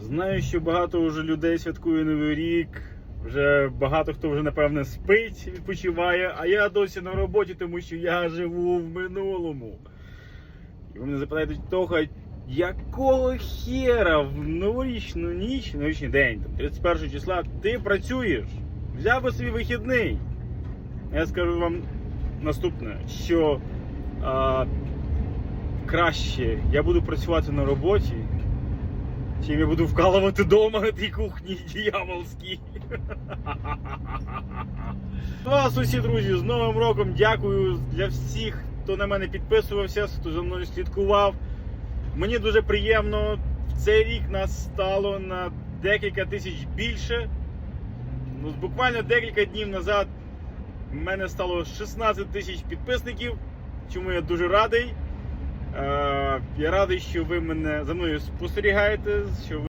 Знаю, що багато вже людей святкує Новий рік. Вже багато хто вже напевне спить, відпочиває, а я досі на роботі, тому що я живу в минулому. І ви мене запитаєте того, якого хера в новорічну ніч, новорічний день, там, 31 числа, ти працюєш? Взяв би собі вихідний. Я скажу вам наступне, що а, краще я буду працювати на роботі, чим я буду вкалувати вдома на тій кухні дьяволській. Вас усі друзі, з Новим роком дякую для всіх, хто на мене підписувався, хто за мною слідкував. Мені дуже приємно. В цей рік нас стало на декілька тисяч більше. Ну, буквально декілька днів назад в мене стало 16 тисяч підписників, чому я дуже радий. Я радий, що ви мене за мною спостерігаєте, що ви